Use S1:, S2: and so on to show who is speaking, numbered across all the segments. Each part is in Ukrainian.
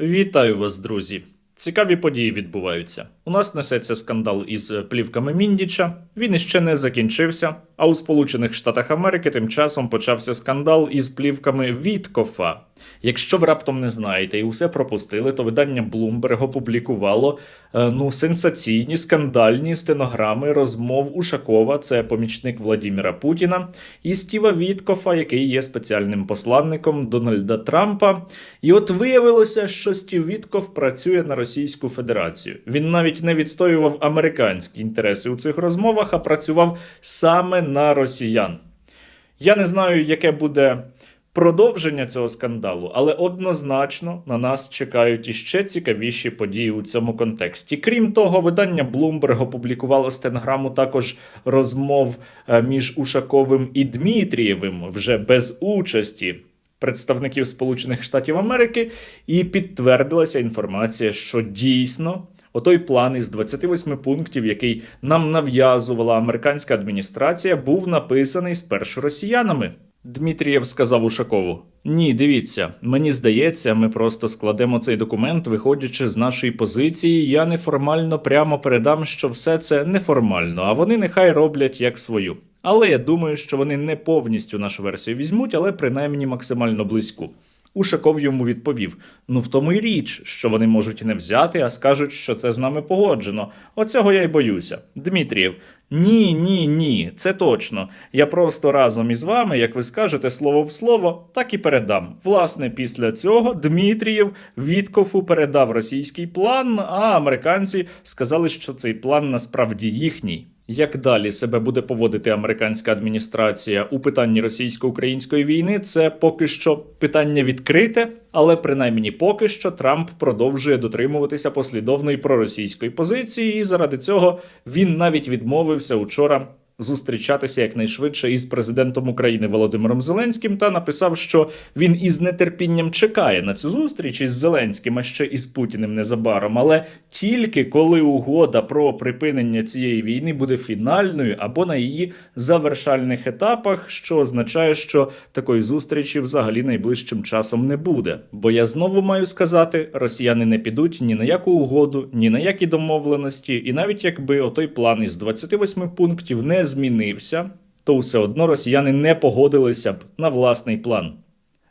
S1: Вітаю вас, друзі! Цікаві події відбуваються. У нас несеться скандал із е, плівками Міндіча. Він іще не закінчився. А у Сполучених Штатах Америки тим часом почався скандал із плівками Віткофа. Якщо ви раптом не знаєте і усе пропустили, то видання Bloomberg опублікувало е, ну сенсаційні скандальні стенограми розмов Ушакова, це помічник Владіміра Путіна, і Стіва Віткофа, який є спеціальним посланником Дональда Трампа. І от виявилося, що Стів Вітков працює на Російську Федерацію. Він навіть не відстоював американські інтереси у цих розмовах, а працював саме на росіян. Я не знаю, яке буде продовження цього скандалу, але однозначно на нас чекають іще цікавіші події у цьому контексті. Крім того, видання Bloomberg опублікувало стенограму також розмов е, між Ушаковим і Дмитрієвим вже без участі. Представників Сполучених Штатів Америки і підтвердилася інформація, що дійсно отой план із 28 пунктів, який нам нав'язувала американська адміністрація, був написаний спершу росіянами. Дмитрієв сказав Ушакову: Ні, дивіться, мені здається, ми просто складемо цей документ, виходячи з нашої позиції. Я неформально прямо передам, що все це неформально, а вони нехай роблять як свою. Але я думаю, що вони не повністю нашу версію візьмуть, але принаймні максимально близьку. Ушаков йому відповів: ну в тому й річ, що вони можуть не взяти, а скажуть, що це з нами погоджено. Оцього я й боюся. Дмитрієв, ні, ні, ні, це точно. Я просто разом із вами, як ви скажете слово в слово, так і передам. Власне, після цього Дмитрієв Віткофу передав російський план, а американці сказали, що цей план насправді їхній. Як далі себе буде поводити американська адміністрація у питанні російсько-української війни, це поки що питання відкрите, але принаймні поки що Трамп продовжує дотримуватися послідовної проросійської позиції, і заради цього він навіть відмовився учора зустрічатися якнайшвидше із президентом України Володимиром Зеленським та написав, що він із нетерпінням чекає на цю зустріч із Зеленським, а ще із Путіним незабаром. Але тільки коли угода про припинення цієї війни буде фінальною або на її завершальних етапах, що означає, що такої зустрічі взагалі найближчим часом не буде. Бо я знову маю сказати, росіяни не підуть ні на яку угоду, ні на які домовленості, і навіть якби отой план із 28 пунктів не змінився, то все одно росіяни не погодилися б на власний план.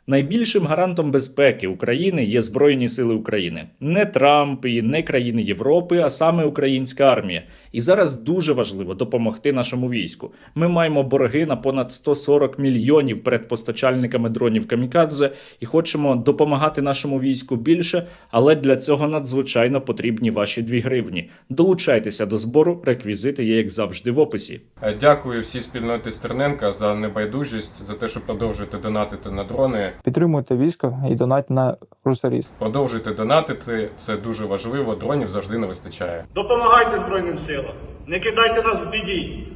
S1: Найбільшим гарантом безпеки України є Збройні Сили України, не Трамп і не країни Європи, а саме українська армія. І зараз дуже важливо допомогти нашому війську. Ми маємо борги на понад 140 мільйонів перед постачальниками дронів Камікадзе і хочемо допомагати нашому війську більше, але для цього надзвичайно потрібні ваші 2 гривні. Долучайтеся до збору, реквізити є як завжди в описі.
S2: Е, Дякую всій спільноті Стерненка за небайдужість, за те, що продовжуєте донатити на дрони.
S3: Підтримуйте військо і донать на Русаріс.
S2: Продовжуйте донатити, це дуже важливо. Дронів завжди не вистачає.
S4: Допомагайте Збройним силам, не кидайте нас в біді.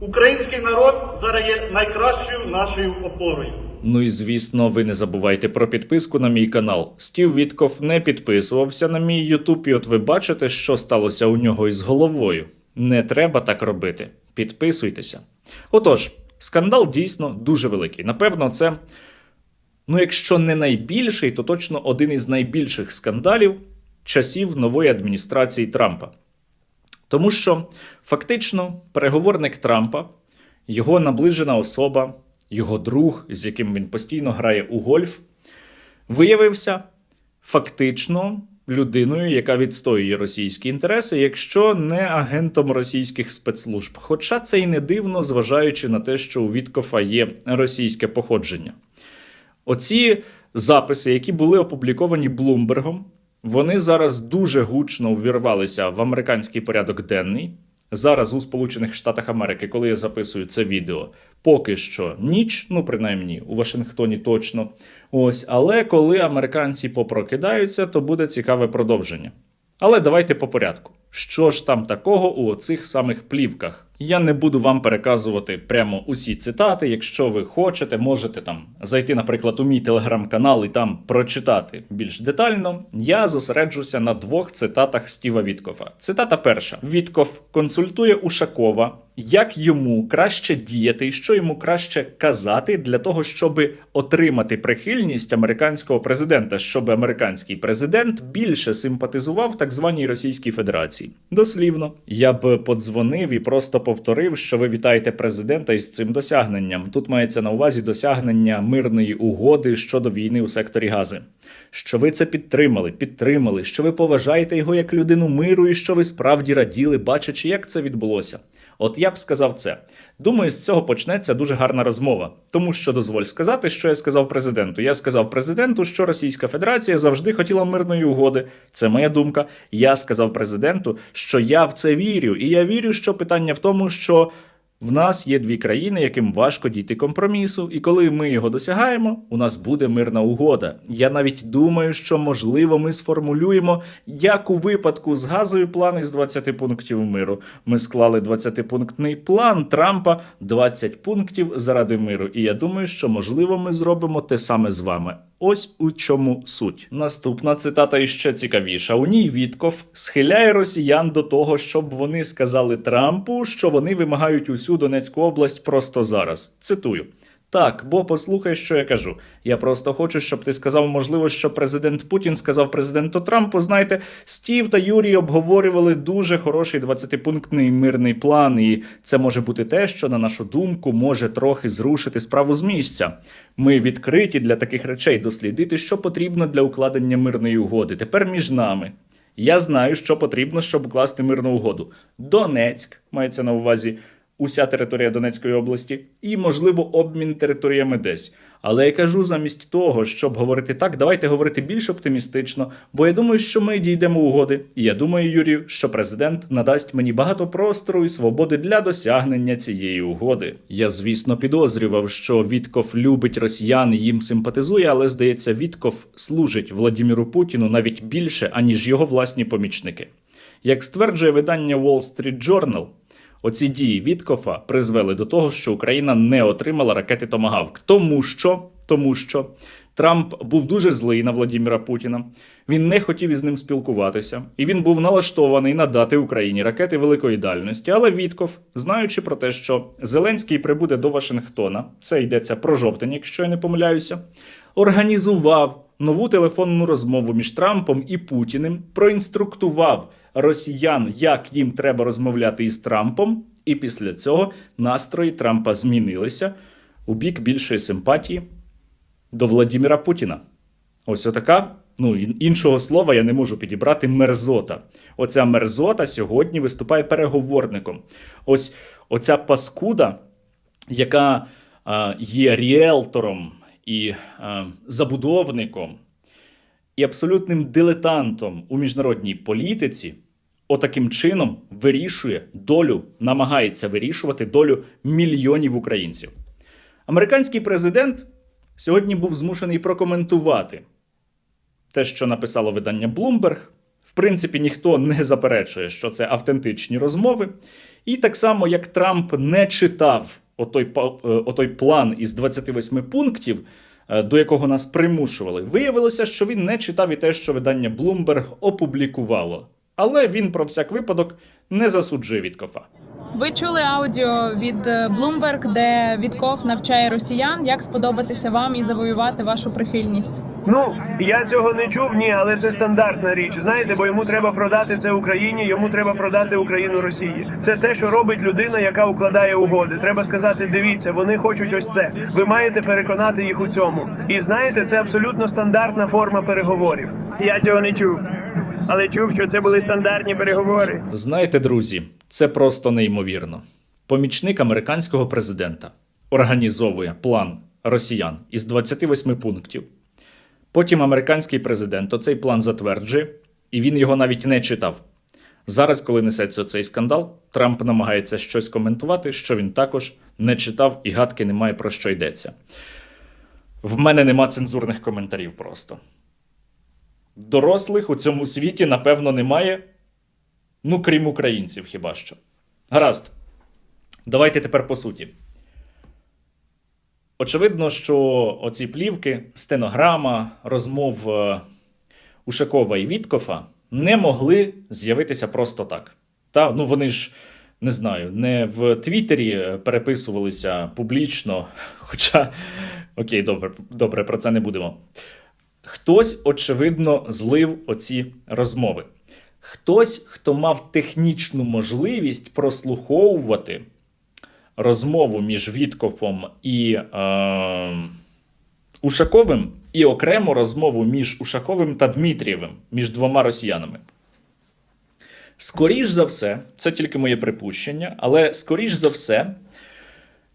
S4: Український народ зараз є найкращою нашою опорою.
S1: Ну і звісно, ви не забувайте про підписку на мій канал. Стів Вітков не підписувався на мій Ютуб, і от ви бачите, що сталося у нього із головою. Не треба так робити. Підписуйтеся. Отож, скандал дійсно дуже великий. Напевно, це, ну якщо не найбільший, то точно один із найбільших скандалів часів нової адміністрації Трампа. Тому що фактично переговорник Трампа, його наближена особа, його друг, з яким він постійно грає у гольф, виявився фактично людиною, яка відстоює російські інтереси, якщо не агентом російських спецслужб. Хоча це й не дивно, зважаючи на те, що у Віткофа є російське походження. Оці записи, які були опубліковані Блумбергом, вони зараз дуже гучно ввірвалися в американський порядок денний. Зараз у Сполучених Штатах Америки, коли я записую це відео, поки що ніч, ну принаймні у Вашингтоні точно. Ось, але коли американці попрокидаються, то буде цікаве продовження. Але давайте по порядку. Що ж там такого у оцих самих плівках. Я не буду вам переказувати прямо усі цитати. Якщо ви хочете, можете там зайти, наприклад, у мій телеграм-канал і там прочитати більш детально. Я зосереджуся на двох цитатах Стіва Віткофа. Цитата перша: Віткоф консультує Ушакова, як йому краще діяти і що йому краще казати для того, щоб отримати прихильність американського президента, щоб американський президент більше симпатизував так званій Російській Федерації. Дослівно, я б подзвонив і просто повторив, що ви вітаєте президента із цим досягненням. Тут мається на увазі досягнення мирної угоди щодо війни у секторі Гази. Що ви це підтримали, підтримали, що ви поважаєте його як людину миру, і що ви справді раділи, бачачи, як це відбулося. От я б сказав це. Думаю, з цього почнеться дуже гарна розмова. Тому що дозволь сказати, що я сказав президенту. Я сказав президенту, що Російська Федерація завжди хотіла мирної угоди. Це моя думка. Я сказав президенту, що я в це вірю, і я вірю, що питання в тому, що. В нас є дві країни, яким важко дійти компромісу, і коли ми його досягаємо, у нас буде мирна угода. Я навіть думаю, що можливо ми сформулюємо, як у випадку з газою план із 20 пунктів миру. Ми склали 20-пунктний план Трампа, 20 пунктів заради миру. І я думаю, що можливо ми зробимо те саме з вами. Ось у чому суть. Наступна цитата іще цікавіша. У ній Вітков схиляє росіян до того, щоб вони сказали Трампу, що вони вимагають усю Донецьку область просто зараз. Цитую. Так, бо послухай, що я кажу. Я просто хочу, щоб ти сказав, можливо, що президент Путін сказав президенту Трампу. Знаєте, Стів та Юрій обговорювали дуже хороший 20-пунктний мирний план, і це може бути те, що, на нашу думку, може трохи зрушити справу з місця. Ми відкриті для таких речей дослідити, що потрібно для укладення мирної угоди. Тепер між нами. Я знаю, що потрібно, щоб укласти мирну угоду. Донецьк мається на увазі уся територія Донецької області, і, можливо, обмін територіями десь. Але я кажу, замість того, щоб говорити так, давайте говорити більш оптимістично, бо я думаю, що ми дійдемо угоди. І я думаю, Юрію, що президент надасть мені багато простору і свободи для досягнення цієї угоди. Я, звісно, підозрював, що Вітков любить росіян їм симпатизує, але здається, Вітков служить Владіміру Путіну навіть більше, аніж його власні помічники. Як стверджує видання Wall Street Journal, Оці дії Віткофа призвели до того, що Україна не отримала ракети Томагавк. Тому що, тому що Трамп був дуже злий на Владіміра Путіна. Він не хотів із ним спілкуватися, і він був налаштований надати Україні ракети великої дальності. Але Вітков, знаючи про те, що Зеленський прибуде до Вашингтона, це йдеться про жовтень, якщо я не помиляюся, організував нову телефонну розмову між Трампом і Путіним, проінструктував росіян, як їм треба розмовляти із Трампом, і після цього настрої Трампа змінилися у бік більшої симпатії до Владіміра Путіна. Ось отака. Ну, іншого слова я не можу підібрати мерзота. Оця мерзота сьогодні виступає переговорником. Ось оця паскуда, яка а, є ріелтором і а, забудовником, і абсолютним дилетантом у міжнародній політиці, отаким чином вирішує долю, намагається вирішувати долю мільйонів українців. Американський президент сьогодні був змушений прокоментувати те, що написало видання Bloomberg. В принципі, ніхто не заперечує, що це автентичні розмови. І так само, як Трамп не читав отой, е, отой план із 28 пунктів, е, до якого нас примушували, виявилося, що він не читав і те, що видання Bloomberg опублікувало. Але він про всяк випадок не засуджує Віткофа.
S5: Ви чули аудіо від е, Bloomberg, де Вітков навчає росіян, як сподобатися вам і завоювати вашу прихильність.
S6: Ну, я цього не чув, ні, але це стандартна річ. Знаєте, бо йому треба продати це Україні, йому треба продати Україну Росії. Це те, що робить людина, яка укладає угоди. Треба сказати, дивіться, вони хочуть ось це. Ви маєте переконати їх у цьому. І знаєте, це абсолютно стандартна форма переговорів. Я цього не чув, але чув, що це були стандартні переговори.
S1: Знаєте, друзі, це просто неймовірно. Помічник американського президента організовує план росіян із 28 пунктів. Потім американський президент оцей план затверджує, і він його навіть не читав. Зараз, коли несеться цей скандал, Трамп намагається щось коментувати, що він також не читав і гадки немає про що йдеться. В мене нема цензурних коментарів просто. Дорослих у цьому світі, напевно, немає, Ну, крім українців, хіба що. Гаразд. Давайте тепер по суті. Очевидно, що оці плівки, стенограма, розмов е, Ушакова і Віткофа не могли з'явитися просто так. Та, ну вони ж не знаю, не в Твіттері е, переписувалися публічно. Хоча, окей, добре, добре, про це не будемо. Хтось, очевидно, злив оці розмови. Хтось, хто мав технічну можливість прослуховувати розмову між Віткофом і е, Ушаковим, і окрему розмову між Ушаковим та Дмитрієвим, між двома росіянами. Скоріш за все, це тільки моє припущення, але скоріш за все,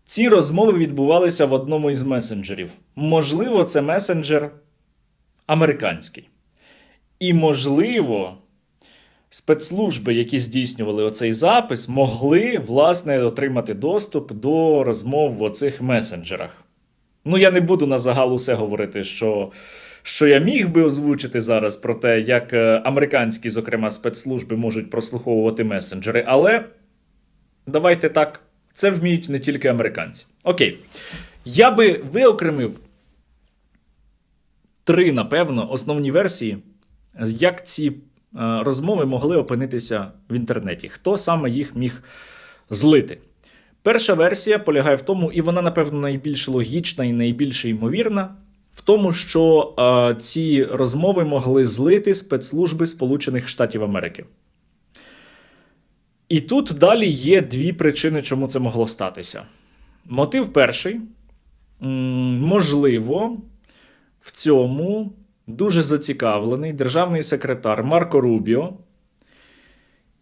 S1: ці розмови відбувалися в одному із месенджерів. Можливо, це месенджер американський. І, можливо, спецслужби, які здійснювали оцей запис, могли, власне, отримати доступ до розмов в оцих месенджерах. Ну, я не буду на загал усе говорити, що, що я міг би озвучити зараз про те, як е, американські, зокрема, спецслужби можуть прослуховувати месенджери, але давайте так, це вміють не тільки американці. Окей. Я би виокремив три, напевно, основні версії, як ці розмови могли опинитися в інтернеті. Хто саме їх міг злити? Перша версія полягає в тому, і вона, напевно, найбільш логічна і найбільш ймовірна, в тому, що е, ці розмови могли злити спецслужби Сполучених Штатів Америки. І тут далі є дві причини, чому це могло статися. Мотив перший. Можливо, в цьому дуже зацікавлений державний секретар Марко Рубіо,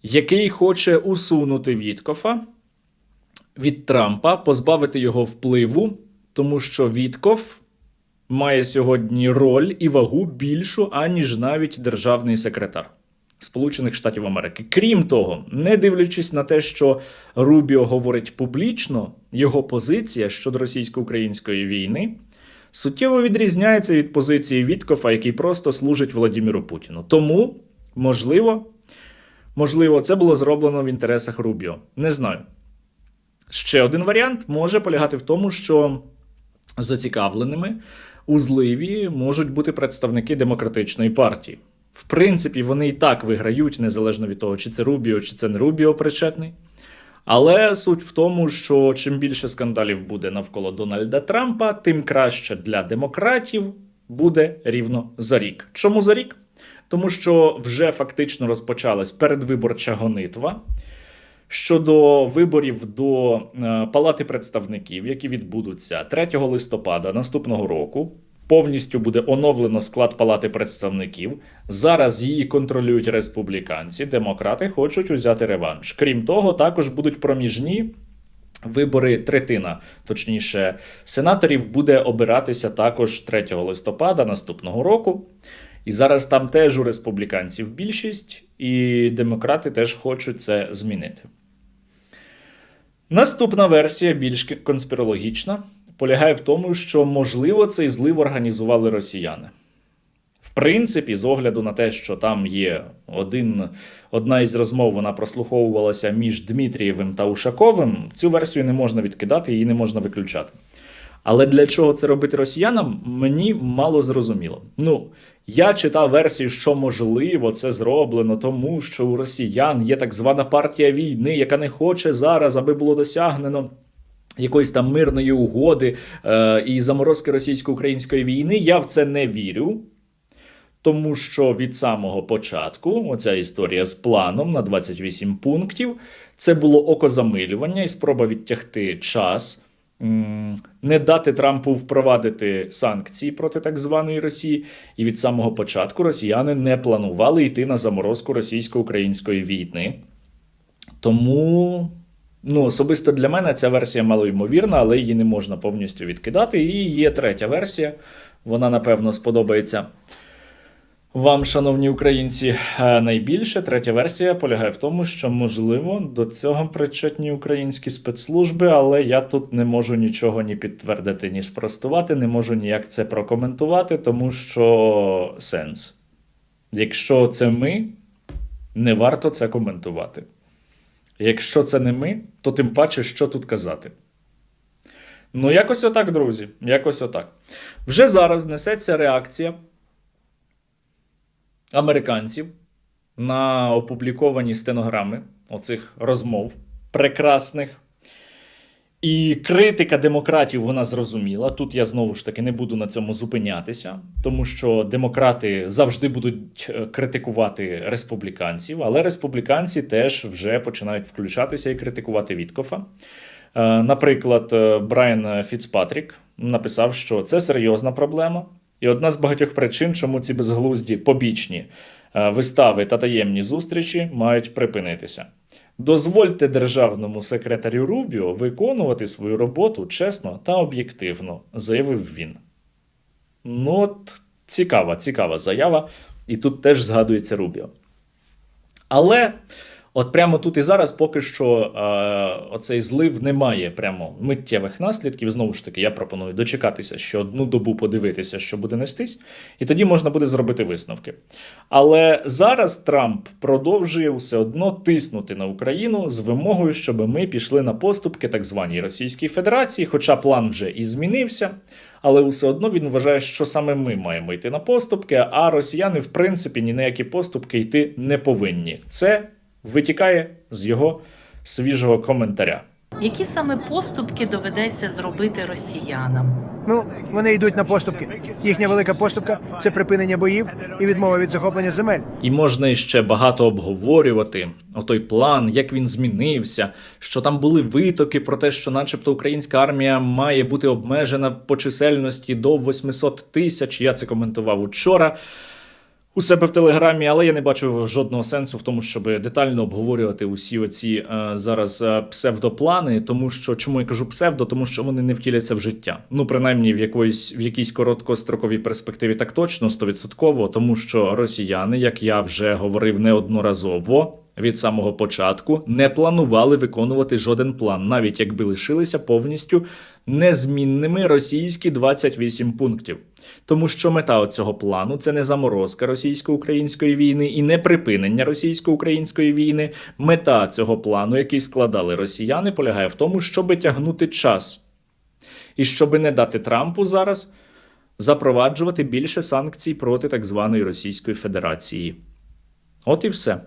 S1: який хоче усунути Віткофа від Трампа, позбавити його впливу, тому що Вітков має сьогодні роль і вагу більшу, аніж навіть державний секретар Сполучених Штатів Америки. Крім того, не дивлячись на те, що Рубіо говорить публічно, його позиція щодо російсько-української війни суттєво відрізняється від позиції Віткофа, який просто служить Владіміру Путіну. Тому, можливо, можливо, це було зроблено в інтересах Рубіо. Не знаю. Ще один варіант може полягати в тому, що зацікавленими у зливі можуть бути представники демократичної партії. В принципі, вони і так виграють, незалежно від того, чи це Рубіо, чи це не Рубіо причетний. Але суть в тому, що чим більше скандалів буде навколо Дональда Трампа, тим краще для демократів буде рівно за рік. Чому за рік? Тому що вже фактично розпочалась передвиборча гонитва щодо виборів до е, Палати представників, які відбудуться 3 листопада наступного року. Повністю буде оновлено склад Палати представників. Зараз її контролюють республіканці. Демократи хочуть узяти реванш. Крім того, також будуть проміжні вибори. Третина, точніше, сенаторів буде обиратися також 3 листопада наступного року. І зараз там теж у республіканців більшість, і демократи теж хочуть це змінити. Наступна версія, більш конспірологічна, полягає в тому, що, можливо, цей злив організували росіяни. В принципі, з огляду на те, що там є один, одна із розмов, вона прослуховувалася між Дмитрієвим та Ушаковим, цю версію не можна відкидати, її не можна виключати. Але для чого це робити росіянам, мені мало зрозуміло. Ну, я читав версію, що можливо це зроблено, тому що у росіян є так звана партія війни, яка не хоче зараз, аби було досягнено. Якоїсь там мирної угоди е, і заморозки російсько-української війни, я в це не вірю. Тому що від самого початку оця історія з планом на 28 пунктів це було окозамилювання і спроба відтягти час, не дати Трампу впровадити санкції проти так званої Росії. І від самого початку росіяни не планували йти на заморозку російсько-української війни. Тому. Ну, особисто для мене ця версія малоймовірна, але її не можна повністю відкидати. І є третя версія. Вона, напевно, сподобається вам, шановні українці, е, найбільше. Третя версія полягає в тому, що, можливо, до цього причетні українські спецслужби, але я тут не можу нічого ні підтвердити, ні спростувати, не можу ніяк це прокоментувати, тому що сенс. Якщо це ми, Не варто це коментувати. Якщо це не ми, то тим паче, що тут казати. Ну, якось отак, друзі. Якось отак. Вже зараз несеться реакція американців на опубліковані стенограми оцих розмов прекрасних. І критика демократів вона зрозуміла. Тут я знову ж таки не буду на цьому зупинятися, тому що демократи завжди будуть е, критикувати республіканців, але республіканці теж вже починають включатися і критикувати Віткофа. Е, Наприклад, е, Брайан Фіцпатрік написав, що це серйозна проблема, і одна з багатьох причин, чому ці безглузді побічні вистави та таємні зустрічі мають припинитися. Дозвольте державному секретарю Рубіо виконувати свою роботу чесно та об'єктивно, заявив він. Ну, от цікава, цікава заява, і тут теж згадується Рубіо. Але от прямо тут і зараз поки що е, оцей злив не має прямо миттєвих наслідків. Знову ж таки, я пропоную дочекатися ще одну добу подивитися, що буде нестись, і тоді можна буде зробити висновки. Але зараз Трамп продовжує все одно тиснути на Україну з вимогою, щоб ми пішли на поступки так званій Російській Федерації, хоча план вже і змінився. Але все одно він вважає, що саме ми маємо йти на поступки, а росіяни, в принципі, ні на які поступки йти не повинні. Це витікає з його свіжого коментаря.
S7: Які саме поступки доведеться зробити росіянам?
S8: Ну, вони йдуть на поступки. Їхня велика поступка це припинення боїв і відмова від захоплення земель.
S1: І можна іще багато обговорювати отой план, як він змінився, що там були витоки про те, що, начебто, українська армія має бути обмежена по чисельності до 800 тисяч. Я це коментував учора. У себе в телеграмі, але я не бачу жодного сенсу в тому, щоб детально обговорювати усі оці е, зараз е, псевдоплани, тому що чому я кажу псевдо, тому що вони не втіляться в життя. Ну, принаймні, в якоїсь в якійсь короткостроковій перспективі так точно, стовідсотково, тому що росіяни, як я вже говорив неодноразово. Від самого початку не планували виконувати жоден план, навіть якби лишилися повністю незмінними російські 28 пунктів. Тому що мета цього плану це не заморозка російсько-української війни і не припинення російсько-української війни. Мета цього плану, який складали росіяни, полягає в тому, щоб тягнути час і щоб не дати Трампу зараз запроваджувати більше санкцій проти так званої Російської Федерації. От і все.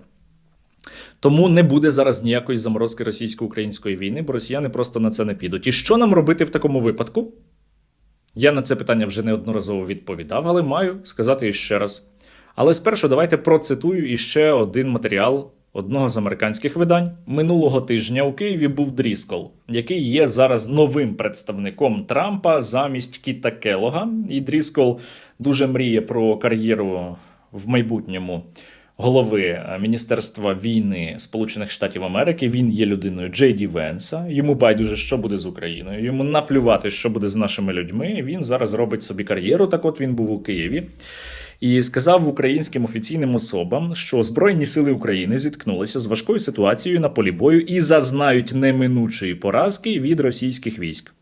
S1: Тому не буде зараз ніякої заморозки російсько-української війни, бо росіяни просто на це не підуть. І що нам робити в такому випадку? Я на це питання вже неодноразово відповідав, але маю сказати іще раз. Але спершу давайте процитую іще один матеріал одного з американських видань. Минулого тижня у Києві був Дріскол, який є зараз новим представником Трампа замість Кіта Келога. І Дріскол дуже мріє про кар'єру в майбутньому голови е, Міністерства війни Сполучених Штатів Америки. Він є людиною Джей Ді Венса. Йому байдуже, що буде з Україною. Йому наплювати, що буде з нашими людьми. Він зараз робить собі кар'єру. Так, от він був у Києві. І сказав українським офіційним особам, що Збройні сили України зіткнулися з важкою ситуацією на полі бою і зазнають неминучої поразки від російських військ.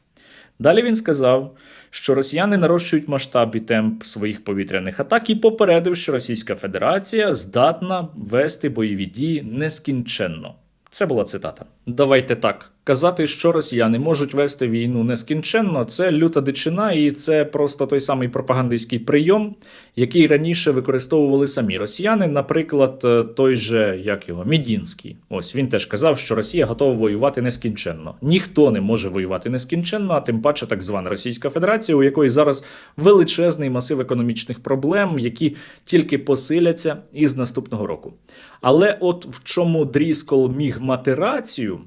S1: Далі він сказав, що росіяни нарощують масштаб і темп своїх повітряних атак і попередив, що Російська Федерація здатна вести бойові дії нескінченно. Це була цитата. Давайте так. Казати, що росіяни можуть вести війну нескінченно, це люта дичина, і це просто той самий пропагандистський прийом, який раніше використовували самі росіяни. Наприклад, е, той же як його Мідінський. Ось він теж казав, що Росія готова воювати нескінченно. Ніхто не може воювати нескінченно, а тим паче так звана Російська Федерація, у якої зараз величезний масив економічних проблем, які тільки посиляться із наступного року. Але от в чому Дріскол міг мати рацію,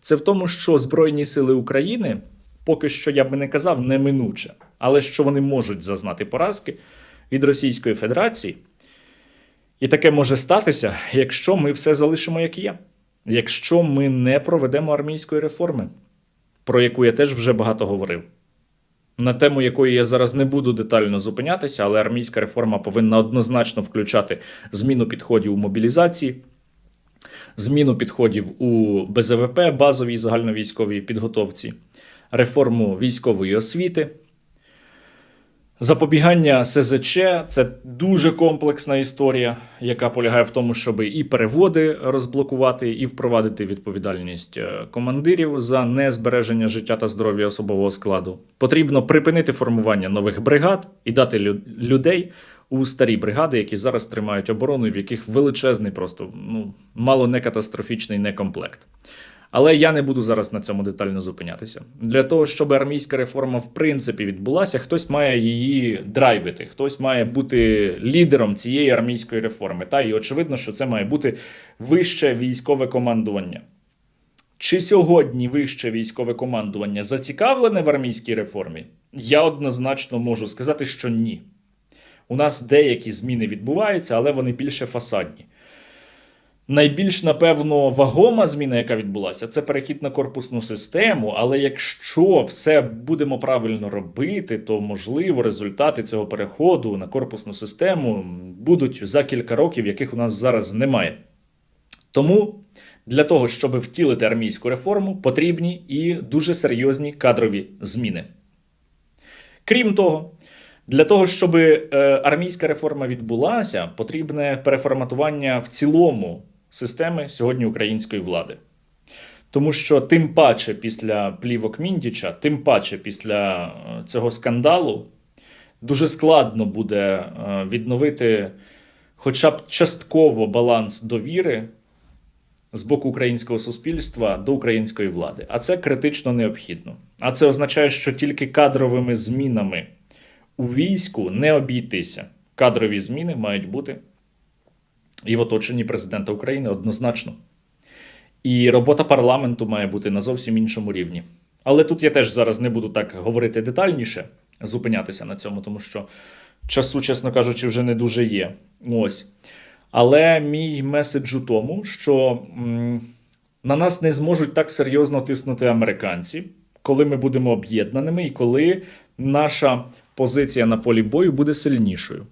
S1: це в тому, що Збройні сили України поки що я би не казав неминуче, але що вони можуть зазнати поразки від Російської Федерації. І таке може статися, якщо ми все залишимо як є, якщо ми не проведемо армійської реформи, про яку я теж вже багато говорив. На тему якої я зараз не буду детально зупинятися, але армійська реформа повинна однозначно включати зміну підходів у мобілізації, зміну підходів у БЗВП, базовій загальновійськовій підготовці, реформу військової освіти, Запобігання СЗЧ це дуже комплексна історія, яка полягає в тому, щоб і переводи розблокувати, і впровадити відповідальність е, командирів за незбереження життя та здоров'я особового складу. Потрібно припинити формування нових бригад і дати лю- людей у старі бригади, які зараз тримають оборону, і в яких величезний, просто ну мало не катастрофічний некомплект. Але я не буду зараз на цьому детально зупинятися. Для того, щоб армійська реформа в принципі відбулася, хтось має її драйвити, хтось має бути лідером цієї армійської реформи. Та і очевидно, що це має бути вище військове командування. Чи сьогодні вище військове командування зацікавлене в армійській реформі? Я однозначно можу сказати, що ні. У нас деякі зміни відбуваються, але вони більше фасадні. Найбільш, напевно, вагома зміна, яка відбулася, це перехід на корпусну систему. Але якщо все будемо правильно робити, то можливо результати цього переходу на корпусну систему будуть за кілька років, яких у нас зараз немає. Тому для того, щоб втілити армійську реформу, потрібні і дуже серйозні кадрові зміни. Крім того, для того, щоб е, армійська реформа відбулася, потрібне переформатування в цілому системи сьогодні української влади. Тому що тим паче після плівок Міндіча, тим паче після е, цього скандалу, дуже складно буде е, відновити хоча б частково баланс довіри з боку українського суспільства до української влади. А це критично необхідно. А це означає, що тільки кадровими змінами у війську не обійтися. Кадрові зміни мають бути і в оточенні президента України однозначно. І робота парламенту має бути на зовсім іншому рівні. Але тут я теж зараз не буду так говорити детальніше, зупинятися на цьому, тому що часу, чесно кажучи, вже не дуже є. Ось. Але мій меседж у тому, що м, на нас не зможуть так серйозно тиснути американці, коли ми будемо об'єднаними і коли наша позиція на полі бою буде сильнішою.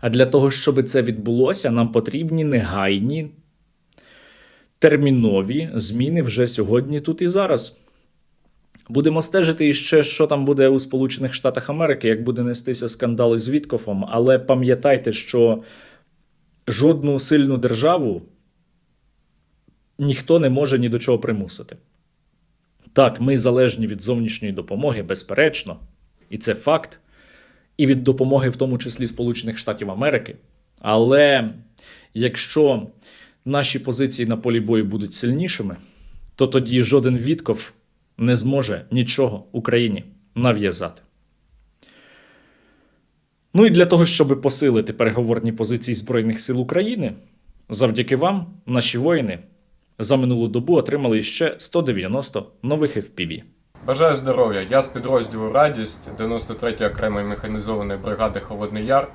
S1: А для того, щоб це відбулося, нам потрібні негайні термінові зміни вже сьогодні, тут і зараз. Будемо стежити іще, що там буде у Сполучених Штатах Америки, як буде нестися скандал із Віткофом. Але пам'ятайте, що жодну сильну державу ніхто не може ні до чого примусити. Так, ми залежні від зовнішньої допомоги, безперечно, і це факт, і від допомоги, в тому числі Сполучених Штатів Америки. Але якщо наші позиції на полі бою будуть сильнішими, то тоді жоден Вітков не зможе нічого Україні нав'язати. Ну і для того, щоб посилити переговорні позиції Збройних сил України, завдяки вам, наші воїни, за минулу добу отримали ще 190 нових FPV.
S2: Бажаю здоров'я. Я з підрозділу Радість 93-ї окремої механізованої бригади Холодний Яр.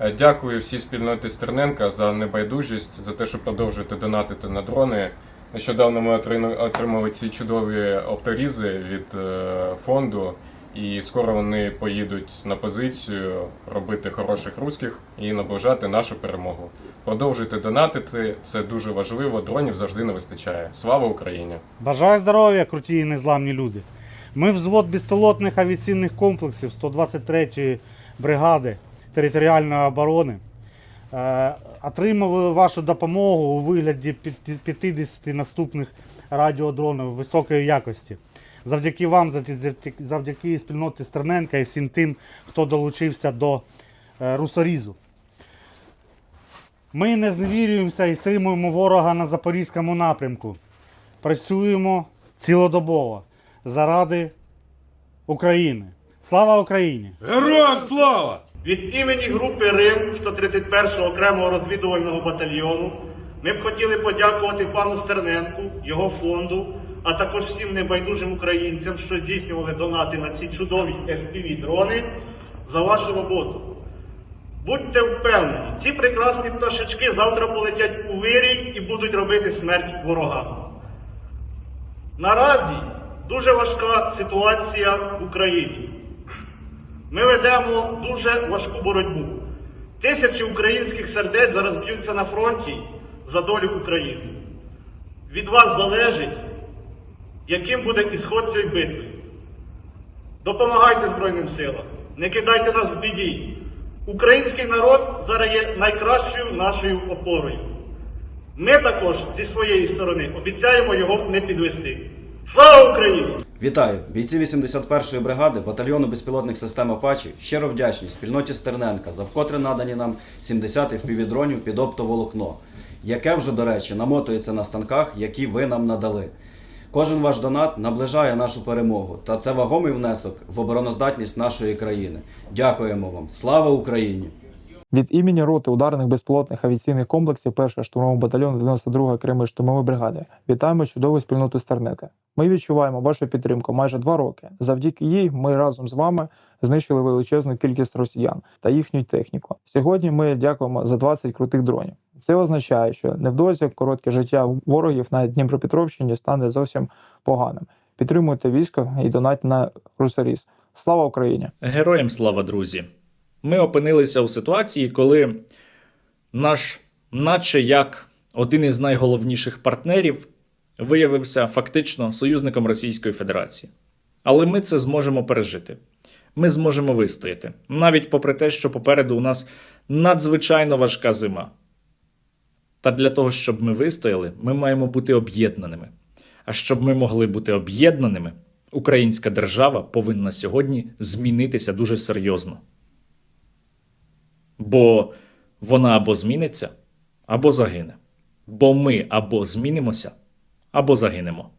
S2: Е, Дякую всій спільноті Стерненка за небайдужість, за те, що продовжуєте донатити на дрони. Нещодавно ми отримали ці чудові опторізи від е, фонду, і скоро вони поїдуть на позицію робити хороших русських і наближати нашу перемогу. Продовжуйте донатити, це дуже важливо. Дронів завжди не вистачає. Слава Україні!
S9: Бажаю здоров'я, круті і незламні люди. Ми взвод безпілотних авіаційних комплексів 123-ї бригади територіальної оборони. Е, Отримали вашу допомогу у вигляді під- 50 наступних радіодронів високої якості. Завдяки вам, завдяки, завдяки спільноті Стерненка і всім тим, хто долучився до е, русорізу. Ми не зневірюємося і стримуємо ворога на запорізькому напрямку. Працюємо цілодобово заради України. Слава Україні!
S10: Героям слава!
S4: Від імені групи Рим 131-го окремого розвідувального батальйону ми б хотіли подякувати пану Стерненку, його фонду, а також всім небайдужим українцям, що здійснювали донати на ці чудові FPV-дрони за вашу роботу. Будьте впевнені, ці прекрасні пташечки завтра полетять у вирій і будуть робити смерть ворогам. Наразі дуже важка ситуація в Україні. Ми ведемо дуже важку боротьбу. Тисячі українських сердець зараз б'ються на фронті за долю України. Від вас залежить, яким буде ісход цієї битви. Допомагайте Збройним силам, не кидайте нас в біді. Український народ зараз є найкращою нашою опорою. Ми також зі своєї сторони обіцяємо його не підвести. Слава Україні!
S10: Вітаю! Бійці 81-ї бригади батальйону безпілотних систем Апачі щиро вдячні спільноті Стерненка за вкотре надані нам 70 впівдронів під оптоволокно, яке вже, до речі, намотується на станках, які ви нам надали. Кожен ваш донат наближає нашу перемогу, та це вагомий внесок в обороноздатність нашої країни. Дякуємо вам! Слава Україні!
S3: Від імені роти ударних безпілотних авіаційних комплексів 1 штурмового батальйону 92 окремої штурмової бригади вітаємо чудову спільноту Стернека. Ми відчуваємо вашу підтримку майже два роки. Завдяки їй ми разом з вами знищили величезну кількість росіян та їхню техніку. Сьогодні ми дякуємо за 20 крутих дронів. Це означає, що невдовзі коротке життя ворогів на Дніпропетровщині стане зовсім поганим. Підтримуйте військо і донать на Русаріс. Слава Україні!
S1: Героям слава, друзі! Ми опинилися у ситуації, коли наш, наче як один із найголовніших партнерів, виявився фактично союзником Російської Федерації. Але ми це зможемо пережити. Ми зможемо вистояти, навіть попри те, що попереду у нас надзвичайно важка зима. Та для того, щоб ми вистояли, ми маємо бути об'єднаними. А щоб ми могли бути об'єднаними, українська держава повинна сьогодні змінитися дуже серйозно. Бо вона або зміниться, або загине. Бо ми або змінимося, або загинемо.